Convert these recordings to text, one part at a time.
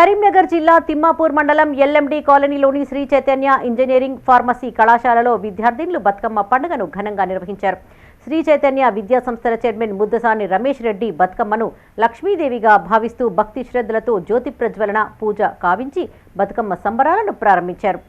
కరీంనగర్ జిల్లా తిమ్మాపూర్ మండలం ఎల్ఎండి కాలనీలోని శ్రీ చైతన్య ఇంజనీరింగ్ ఫార్మసీ కళాశాలలో విద్యార్థినులు బతుకమ్మ పండుగను ఘనంగా నిర్వహించారు. శ్రీ చైతన్య విద్యా సంస్థల చైర్మన్ ముద్దసాని రమేష్ రెడ్డి బతుకమ్మను లక్ష్మీదేవిగా భావిస్తూ భక్తి శ్రద్ధలతో జ్యోతి ప్రజ్వలన పూజ కావించి బతుకమ్మ సంబరాలను ప్రారంభించారు.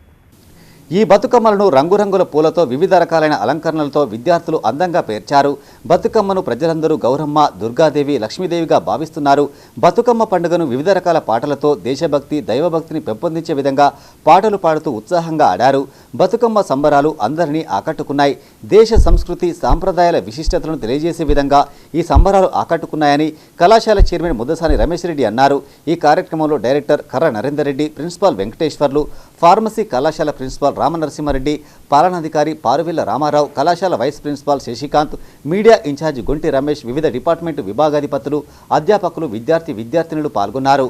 ఈ బతుకమ్మలను రంగురంగుల పూలతో వివిధ రకాలైన అలంకరణలతో విద్యార్థులు అందంగా పేర్చారు. బతుకమ్మను ప్రజలందరూ గౌరమ్మ దుర్గాదేవి లక్ష్మీదేవిగా భావిస్తున్నారు. బతుకమ్మ పండుగను వివిధ రకాల పాటలతో దేశభక్తి దైవభక్తిని పెంపొందించే విధంగా పాటలు పాడుతూ ఉత్సాహంగా ఆడారు. బతుకమ్మ సంబరాలు అందరినీ ఆకట్టుకున్నాయి. దేశ సంస్కృతి సాంప్రదాయాల విశిష్టతలను తెలియజేసే విధంగా ఈ సంబరాలు ఆకట్టుకున్నాయని కళాశాల చైర్మన్ ముద్దసాని రమేష్ రెడ్డి అన్నారు. ఈ కార్యక్రమంలో director Karra Narender Reddy principal Venkateswarlu pharmacy కళాశాల ప్రిన్సిపాల్ రామనరసింహారెడ్డి పాలనాధికారి పారువిల్ల రామారావు కళాశాల vice principal Sasikanth media incharge Gonti Ramesh వివిధ డిపార్ట్మెంటు విభాగాధిపతులు అధ్యాపకులు విద్యార్థి విద్యార్థినులు పాల్గొన్నారు.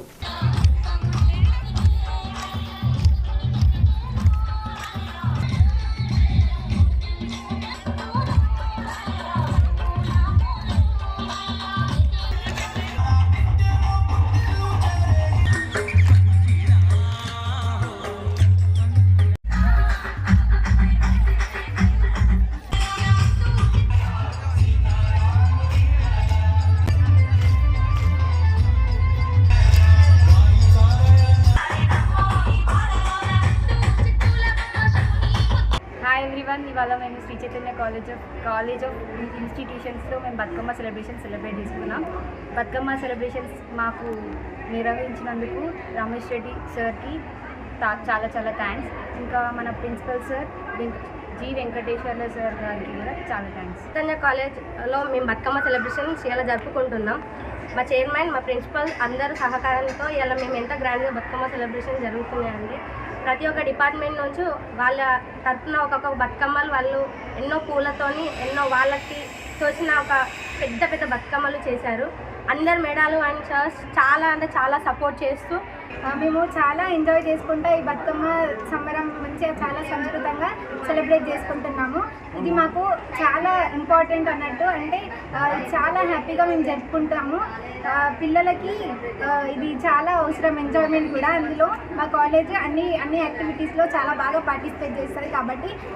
ఇవాళ మేము Sri Chaitanya college of college of ఇన్స్టిట్యూషన్స్లో మేము బతుకమ్మ సెలబ్రేషన్ సెలబ్రేట్ చేసుకున్నాం. బతుకమ్మ సెలబ్రేషన్స్ మాకు నిర్వహించినందుకు రమేష్ రెడ్డి సార్కి చాలా చాలా థ్యాంక్స్ ఇంకా మన principal sir G Venkateswarla sir గారికి కూడా చాలా థ్యాంక్స్ చైతన్య కాలేజ్లో మేము బతుకమ్మ సెలబ్రేషన్స్ ఇలా జరుపుకుంటున్నాం. మా చైర్మన్ మా ప్రిన్సిపల్ అందరూ సహకారంతో ఇలా మేము ఎంత గ్రాండ్గా బతుకమ్మ సెలబ్రేషన్ జరుగుతున్నాయండి ప్రతి ఒక్క డిపార్ట్మెంట్ నుంచి వాళ్ళ తరఫున ఒక్కొక్క బతుకమ్మలు వాళ్ళు ఎన్నో పూలతోని ఎన్నో వాళ్ళకి తోచిన ఒక పెద్ద పెద్ద బతుకమ్మలు చేశారు. అందరు మెడాలు అండ్ చర్చ్ చాలా అంటే చాలా సపోర్ట్ చేస్తూ మేము చాలా ఎంజాయ్ చేసుకుంటా ఈ బతుకమ్మ సంబరం మంచిగా చాలా సంస్కృతంగా సెలబ్రేట్ చేసుకుంటున్నాము. ఇది మాకు చాలా ఇంపార్టెంట్ అన్నట్టు అంటే చాలా హ్యాపీగా మేము జరుపుకుంటాము. పిల్లలకి ఇది చాలా అవసరం ఎంజాయ్మెంట్ కూడా. అందులో మా కాలేజ్ అన్ని అన్ని యాక్టివిటీస్లో చాలా బాగా పార్టిసిపేట్ చేస్తుంది కాబట్టి